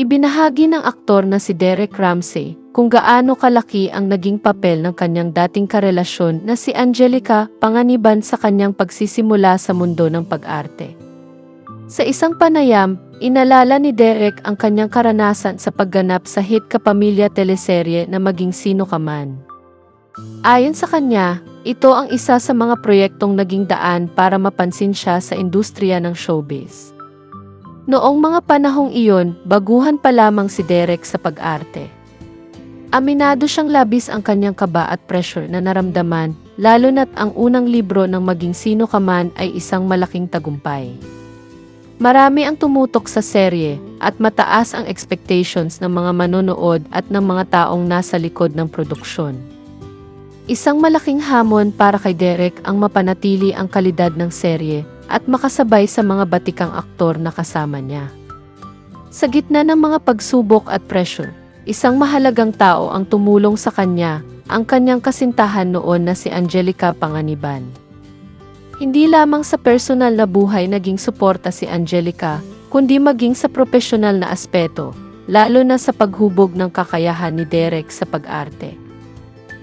Ibinahagi ng aktor na si Derek Ramsey kung gaano kalaki ang naging papel ng kanyang dating karelasyon na si Angelica Panganiban sa kanyang pagsisimula sa mundo ng pag-arte. Sa isang panayam, inalala ni Derek ang kanyang karanasan sa pagganap sa hit kapamilya teleserye na maging sino ka man. Ayon sa kanya, ito ang isa sa mga proyektong naging daan para mapansin siya sa industriya ng showbiz. Noong mga panahong iyon, baguhan pa lamang si Derek sa pag-arte. Aminado siyang labis ang kanyang kaba at pressure na naramdaman, lalo na't ang unang libro ng maging sino ka man ay isang malaking tagumpay. Marami ang tumutok sa serye at mataas ang expectations ng mga manonood at ng mga taong nasa likod ng produksyon. Isang malaking hamon para kay Derek ang mapanatili ang kalidad ng serye at makasabay sa mga batikang aktor na kasama niya. Sa gitna ng mga pagsubok at pressure, isang mahalagang tao ang tumulong sa kanya, ang kanyang kasintahan noon na si Angelica Panganiban. Hindi lamang sa personal na buhay naging suporta si Angelica, kundi maging sa profesional na aspeto, lalo na sa paghubog ng kakayahan ni Derek sa pag-arte.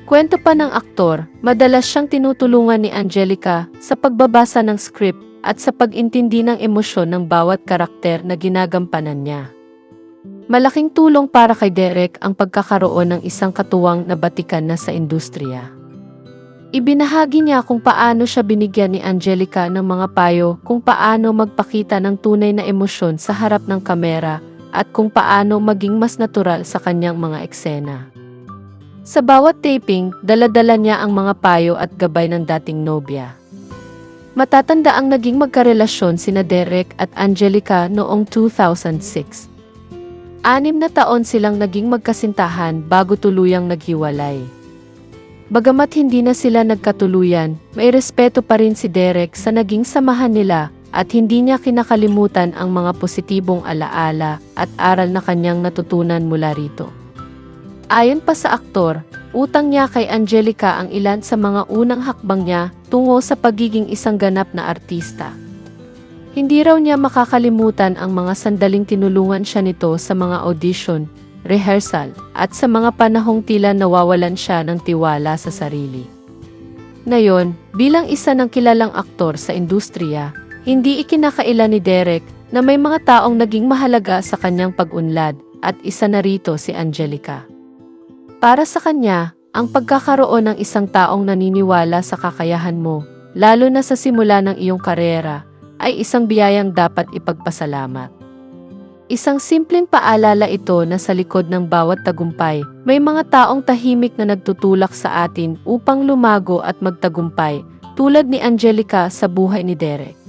Kwento pa ng aktor, madalas siyang tinutulungan ni Angelica sa pagbabasa ng script at sa pag-intindi ng emosyon ng bawat karakter na ginagampanan niya. Malaking tulong para kay Derek ang pagkakaroon ng isang katuwang na batikan na sa industriya. Ibinahagi niya kung paano siya binigyan ni Angelica ng mga payo kung paano magpakita ng tunay na emosyon sa harap ng kamera at kung paano maging mas natural sa kanyang mga eksena. Sa bawat taping, daladala niya ang mga payo at gabay ng dating nobya. Matatanda ang naging magkarelasyon sina Derek at Angelica noong 2006. Anim na taon silang naging magkasintahan bago tuluyang naghiwalay. Bagamat hindi na sila nagkatuluyan, may respeto pa rin si Derek sa naging samahan nila at hindi niya kinakalimutan ang mga positibong alaala at aral na kanyang natutunan mula rito. Ayon pa sa aktor, utang niya kay Angelica ang ilan sa mga unang hakbang niya tungo sa pagiging isang ganap na artista. Hindi raw niya makakalimutan ang mga sandaling tinulungan siya nito sa mga audition, rehearsal, at sa mga panahong tila nawawalan siya ng tiwala sa sarili. Ngayon, bilang isa ng kilalang aktor sa industriya, hindi ikinakaila ni Derek na may mga taong naging mahalaga sa kanyang pag-unlad at isa na rito si Angelica. Para sa kanya, ang pagkakaroon ng isang taong naniniwala sa kakayahan mo, lalo na sa simula ng iyong karera, ay isang biyayang dapat ipagpasalamat. Isang simpleng paalala ito na sa likod ng bawat tagumpay, may mga taong tahimik na nagtutulak sa atin upang lumago at magtagumpay, tulad ni Angelica sa buhay ni Derek.